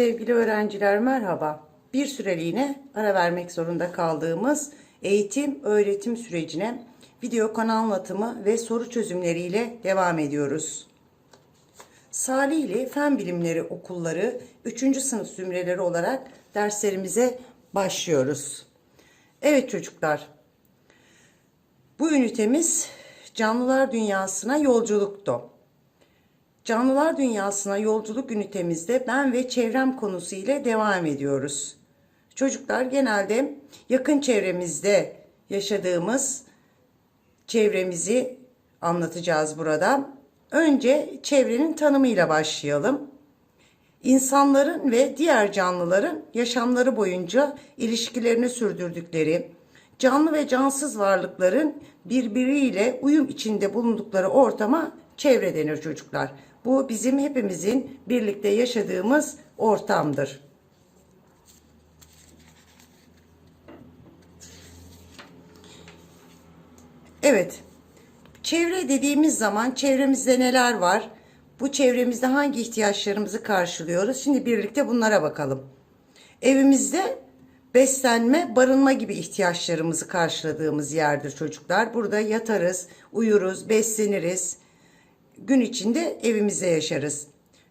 Sevgili öğrenciler merhaba. Bir süreliğine ara vermek zorunda kaldığımız eğitim öğretim sürecine video konu anlatımı ve soru çözümleriyle devam ediyoruz. Salihli Fen Bilimleri Okulları 3. sınıf zümreleri olarak derslerimize başlıyoruz. Evet çocuklar. Bu ünitemiz canlılar dünyasına yolculuktu. Canlılar dünyasına yolculuk ünitemizde ben ve çevrem konusu ile devam ediyoruz. Çocuklar genelde yakın çevremizde yaşadığımız çevremizi anlatacağız burada. Önce çevrenin tanımıyla başlayalım. İnsanların ve diğer canlıların yaşamları boyunca ilişkilerini sürdürdükleri, canlı ve cansız varlıkların birbiriyle uyum içinde bulundukları ortama çevre denir çocuklar. Bu bizim hepimizin birlikte yaşadığımız ortamdır. Evet. Çevre dediğimiz zaman çevremizde neler var? Bu çevremizde hangi ihtiyaçlarımızı karşılıyoruz? Şimdi birlikte bunlara bakalım. Evimizde beslenme, barınma gibi ihtiyaçlarımızı karşıladığımız yerdir çocuklar. Burada yatarız, uyuruz, besleniriz. Gün içinde evimizde yaşarız.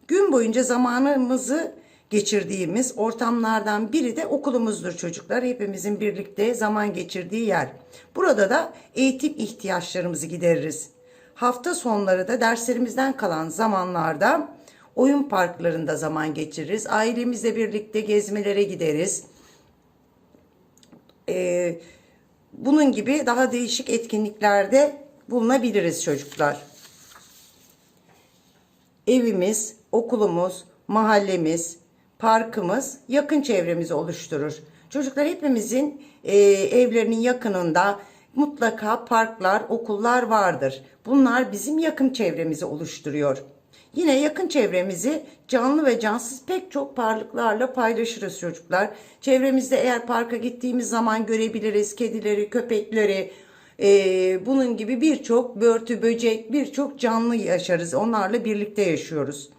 Gün boyunca zamanımızı geçirdiğimiz ortamlardan biri de okulumuzdur çocuklar. Hepimizin birlikte zaman geçirdiği yer. Burada da eğitim ihtiyaçlarımızı gideririz. Hafta sonları da derslerimizden kalan zamanlarda oyun parklarında zaman geçiririz. Ailemizle birlikte gezmelere gideriz. Ee, bunun gibi daha değişik etkinliklerde bulunabiliriz çocuklar. Evimiz, okulumuz, mahallemiz, parkımız yakın çevremizi oluşturur. Çocuklar hepimizin e, evlerinin yakınında mutlaka parklar, okullar vardır. Bunlar bizim yakın çevremizi oluşturuyor. Yine yakın çevremizi canlı ve cansız pek çok parlıklarla paylaşırız çocuklar. Çevremizde eğer parka gittiğimiz zaman görebiliriz kedileri, köpekleri, e, bunun gibi birçok börtü, böcek, birçok canlı yaşarız. Onlarla birlikte yaşıyoruz.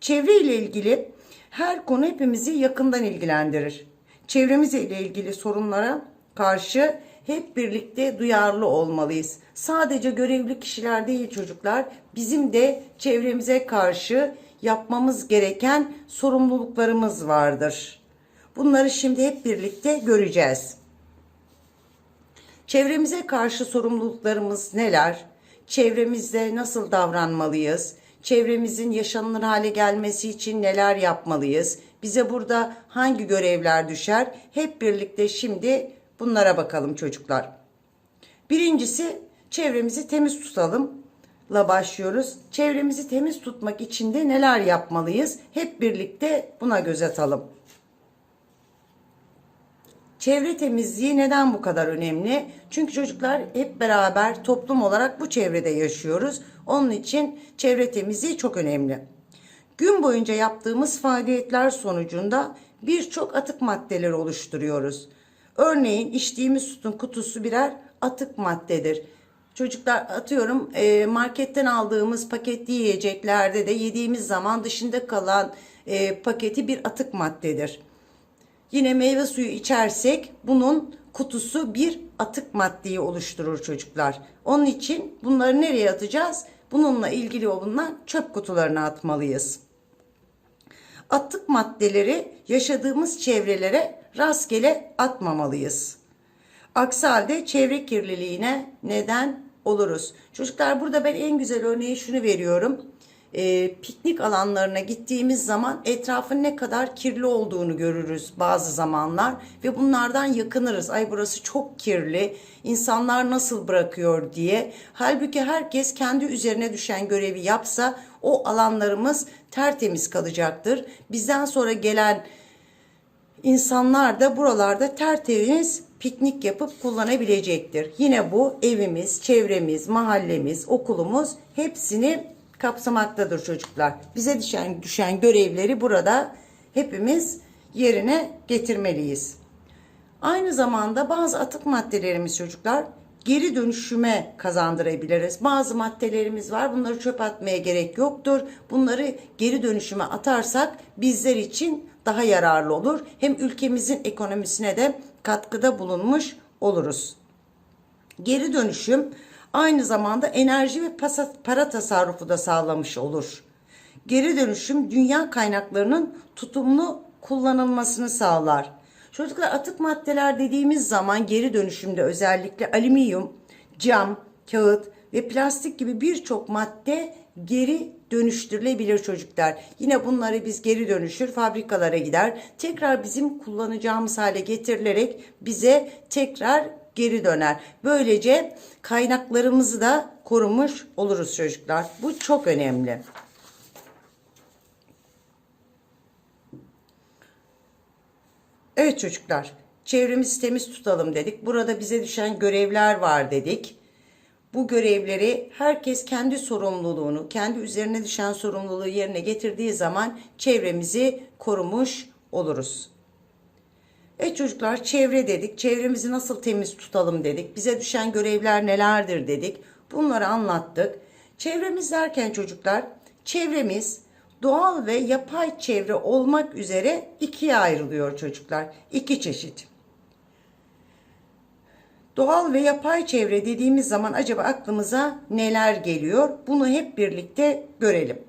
Çevre ile ilgili her konu hepimizi yakından ilgilendirir. Çevremiz ile ilgili sorunlara karşı hep birlikte duyarlı olmalıyız. Sadece görevli kişiler değil çocuklar, bizim de çevremize karşı yapmamız gereken sorumluluklarımız vardır. Bunları şimdi hep birlikte göreceğiz. Çevremize karşı sorumluluklarımız neler? Çevremizde nasıl davranmalıyız? Çevremizin yaşanılır hale gelmesi için neler yapmalıyız? Bize burada hangi görevler düşer? Hep birlikte şimdi bunlara bakalım çocuklar. Birincisi çevremizi temiz tutalım la başlıyoruz. Çevremizi temiz tutmak için de neler yapmalıyız? Hep birlikte buna göz atalım. Çevre temizliği neden bu kadar önemli? Çünkü çocuklar hep beraber toplum olarak bu çevrede yaşıyoruz. Onun için çevre temizliği çok önemli. Gün boyunca yaptığımız faaliyetler sonucunda birçok atık maddeleri oluşturuyoruz. Örneğin içtiğimiz sütün kutusu birer atık maddedir. Çocuklar atıyorum e, marketten aldığımız paketli yiyeceklerde de yediğimiz zaman dışında kalan e, paketi bir atık maddedir. Yine meyve suyu içersek bunun kutusu bir atık maddeyi oluşturur çocuklar. Onun için bunları nereye atacağız? Bununla ilgili bulunan çöp kutularına atmalıyız. Atık maddeleri yaşadığımız çevrelere rastgele atmamalıyız. Aksi halde çevre kirliliğine neden oluruz. Çocuklar burada ben en güzel örneği şunu veriyorum e, piknik alanlarına gittiğimiz zaman etrafın ne kadar kirli olduğunu görürüz bazı zamanlar ve bunlardan yakınırız. Ay burası çok kirli. İnsanlar nasıl bırakıyor diye. Halbuki herkes kendi üzerine düşen görevi yapsa o alanlarımız tertemiz kalacaktır. Bizden sonra gelen insanlar da buralarda tertemiz piknik yapıp kullanabilecektir. Yine bu evimiz, çevremiz, mahallemiz, okulumuz hepsini kapsamaktadır çocuklar. Bize düşen, düşen görevleri burada hepimiz yerine getirmeliyiz. Aynı zamanda bazı atık maddelerimiz çocuklar geri dönüşüme kazandırabiliriz. Bazı maddelerimiz var. Bunları çöp atmaya gerek yoktur. Bunları geri dönüşüme atarsak bizler için daha yararlı olur. Hem ülkemizin ekonomisine de katkıda bulunmuş oluruz. Geri dönüşüm aynı zamanda enerji ve para tasarrufu da sağlamış olur. Geri dönüşüm dünya kaynaklarının tutumlu kullanılmasını sağlar. Çocuklar atık maddeler dediğimiz zaman geri dönüşümde özellikle alüminyum, cam, kağıt ve plastik gibi birçok madde geri dönüştürülebilir çocuklar. Yine bunları biz geri dönüşür fabrikalara gider. Tekrar bizim kullanacağımız hale getirilerek bize tekrar geri döner. Böylece kaynaklarımızı da korumuş oluruz çocuklar. Bu çok önemli. Evet çocuklar, çevremizi temiz tutalım dedik. Burada bize düşen görevler var dedik. Bu görevleri herkes kendi sorumluluğunu, kendi üzerine düşen sorumluluğu yerine getirdiği zaman çevremizi korumuş oluruz. Evet çocuklar çevre dedik. Çevremizi nasıl temiz tutalım dedik. Bize düşen görevler nelerdir dedik. Bunları anlattık. Çevremiz derken çocuklar çevremiz doğal ve yapay çevre olmak üzere ikiye ayrılıyor çocuklar. İki çeşit. Doğal ve yapay çevre dediğimiz zaman acaba aklımıza neler geliyor? Bunu hep birlikte görelim.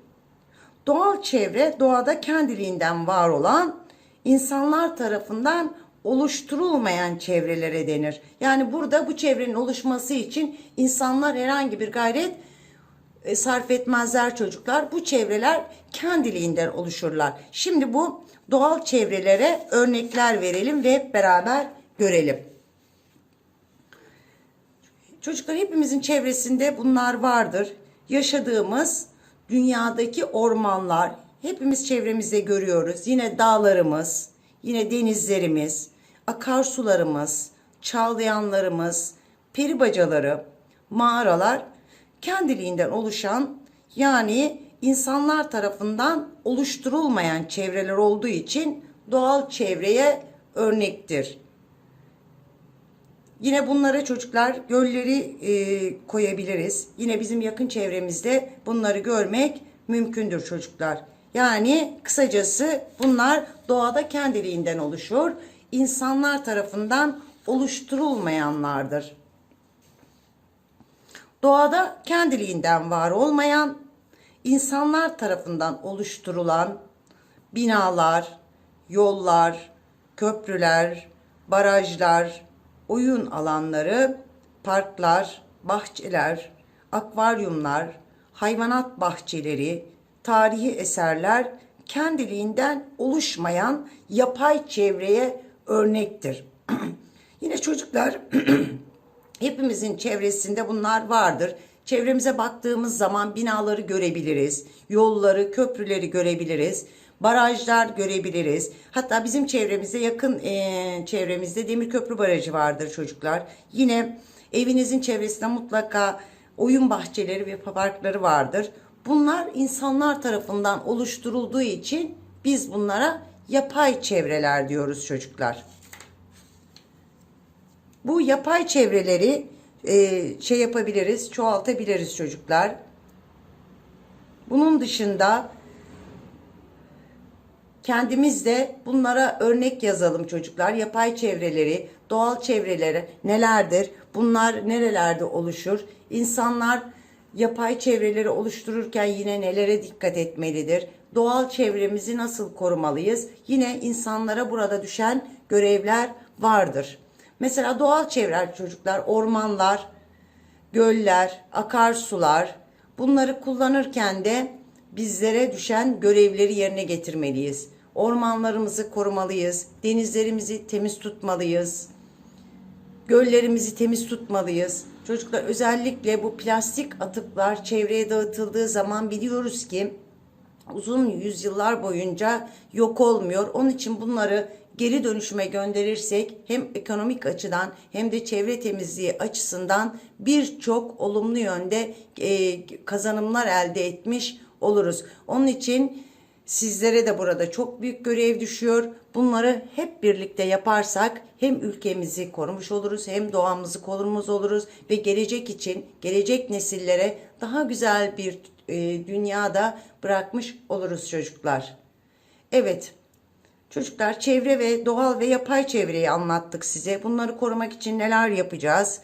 Doğal çevre doğada kendiliğinden var olan insanlar tarafından oluşturulmayan çevrelere denir. Yani burada bu çevrenin oluşması için insanlar herhangi bir gayret e, sarf etmezler çocuklar. Bu çevreler kendiliğinden oluşurlar. Şimdi bu doğal çevrelere örnekler verelim ve hep beraber görelim. Çocuklar hepimizin çevresinde bunlar vardır. Yaşadığımız dünyadaki ormanlar hepimiz çevremizde görüyoruz. Yine dağlarımız, yine denizlerimiz, akarsularımız, çağlayanlarımız, peribacaları, mağaralar kendiliğinden oluşan yani insanlar tarafından oluşturulmayan çevreler olduğu için doğal çevreye örnektir. Yine bunlara çocuklar gölleri e, koyabiliriz. Yine bizim yakın çevremizde bunları görmek mümkündür çocuklar. Yani kısacası bunlar doğada kendiliğinden oluşur. İnsanlar tarafından oluşturulmayanlardır. Doğada kendiliğinden var olmayan, insanlar tarafından oluşturulan binalar, yollar, köprüler, barajlar, oyun alanları, parklar, bahçeler, akvaryumlar, hayvanat bahçeleri, tarihi eserler kendiliğinden oluşmayan yapay çevreye örnektir. Yine çocuklar hepimizin çevresinde bunlar vardır. Çevremize baktığımız zaman binaları görebiliriz, yolları, köprüleri görebiliriz barajlar görebiliriz. Hatta bizim çevremizde yakın e, çevremizde Demirköprü Barajı vardır çocuklar. Yine evinizin çevresinde mutlaka oyun bahçeleri ve parkları vardır. Bunlar insanlar tarafından oluşturulduğu için biz bunlara yapay çevreler diyoruz çocuklar. Bu yapay çevreleri e, şey yapabiliriz, çoğaltabiliriz çocuklar. Bunun dışında Kendimiz de bunlara örnek yazalım çocuklar. Yapay çevreleri, doğal çevreleri nelerdir? Bunlar nerelerde oluşur? İnsanlar yapay çevreleri oluştururken yine nelere dikkat etmelidir? Doğal çevremizi nasıl korumalıyız? Yine insanlara burada düşen görevler vardır. Mesela doğal çevreler çocuklar, ormanlar, göller, akarsular bunları kullanırken de bizlere düşen görevleri yerine getirmeliyiz. Ormanlarımızı korumalıyız, denizlerimizi temiz tutmalıyız, göllerimizi temiz tutmalıyız. Çocuklar özellikle bu plastik atıklar çevreye dağıtıldığı zaman biliyoruz ki uzun yüzyıllar boyunca yok olmuyor. Onun için bunları geri dönüşüme gönderirsek hem ekonomik açıdan hem de çevre temizliği açısından birçok olumlu yönde e, kazanımlar elde etmiş oluruz. Onun için sizlere de burada çok büyük görev düşüyor. Bunları hep birlikte yaparsak hem ülkemizi korumuş oluruz hem doğamızı korumuz oluruz ve gelecek için gelecek nesillere daha güzel bir e, dünyada bırakmış oluruz çocuklar. Evet Çocuklar çevre ve doğal ve yapay çevreyi anlattık size. Bunları korumak için neler yapacağız?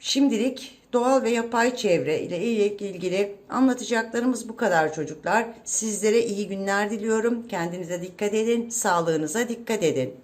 Şimdilik doğal ve yapay çevre ile ilgili anlatacaklarımız bu kadar çocuklar. Sizlere iyi günler diliyorum. Kendinize dikkat edin, sağlığınıza dikkat edin.